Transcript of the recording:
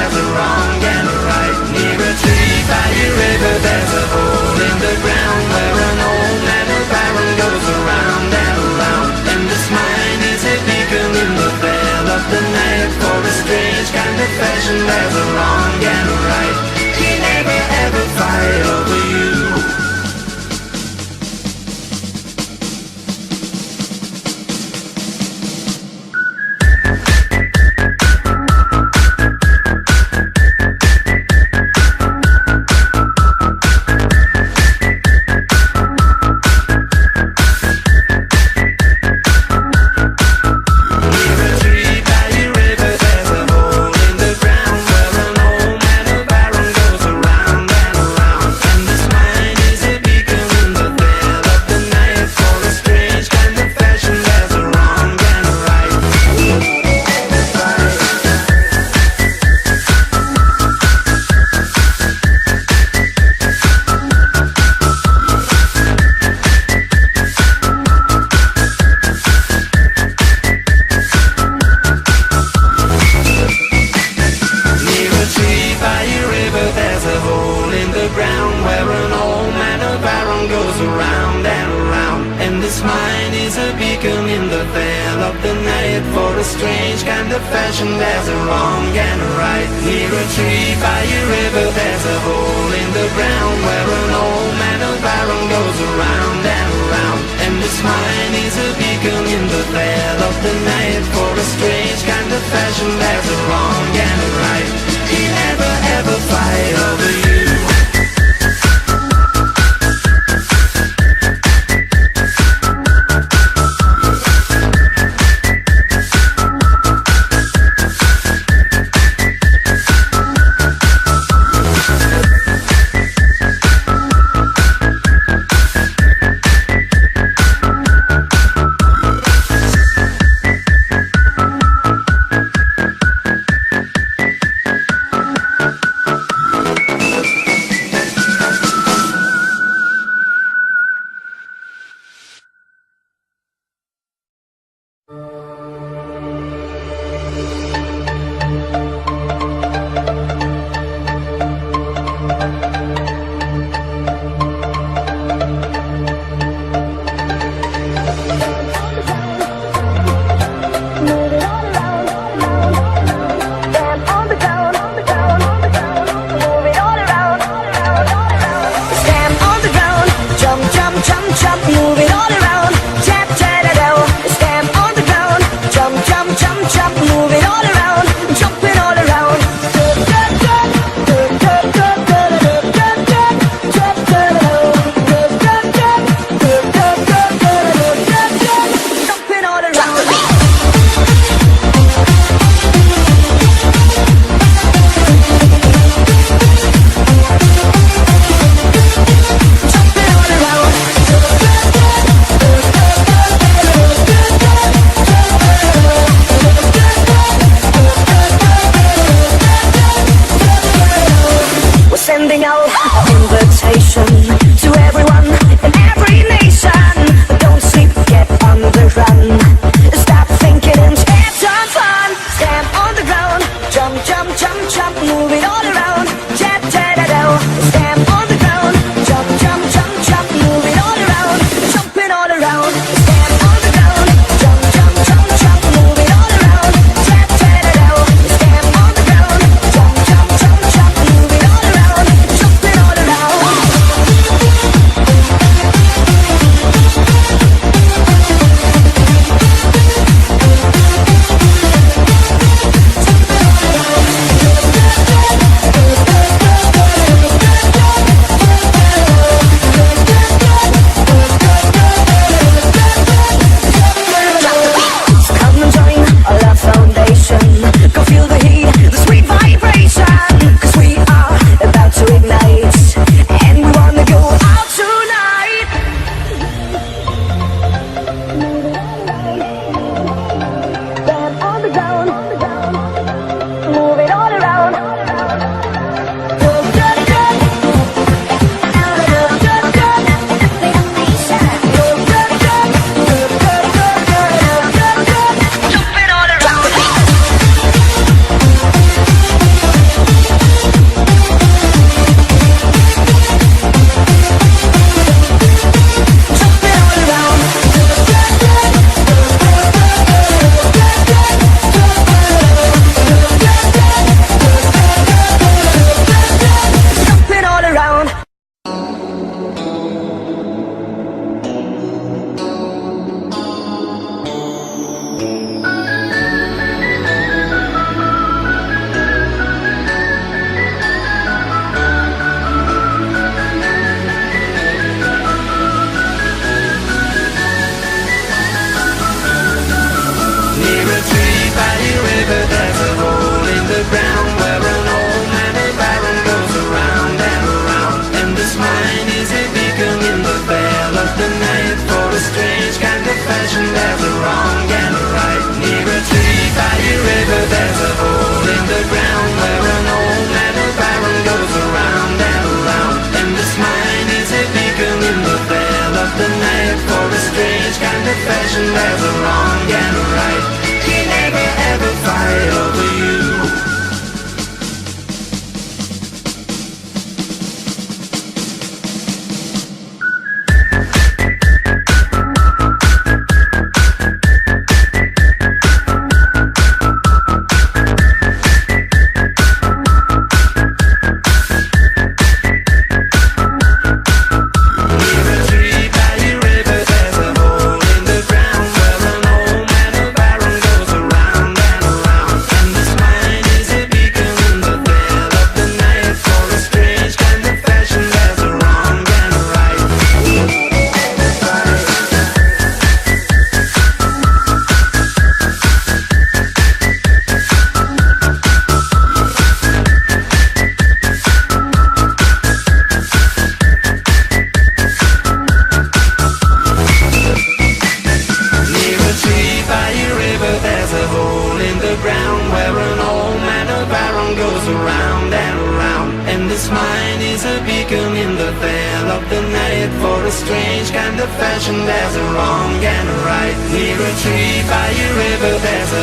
there's a wrong and a right Near a tree by a river. There's a hole in the ground Where an old metal barrel goes around and around. And this mine is a beacon in the veil of the night. For a strange kind of fashion there's a wrong goes around and around. And this mine is a beacon in the veil of the night for a strange kind of fashion. There's a wrong and a right. Near a tree by a river, there's a hole in the ground where an old man of iron goes around and around. And this mine is a beacon in the veil of the night for a strange kind of fashion. There's a wrong wrong and around and around And this mine is a beacon in the veil of the night For a strange kind of fashion. There's a wrong and a right Near a tree by a river There's a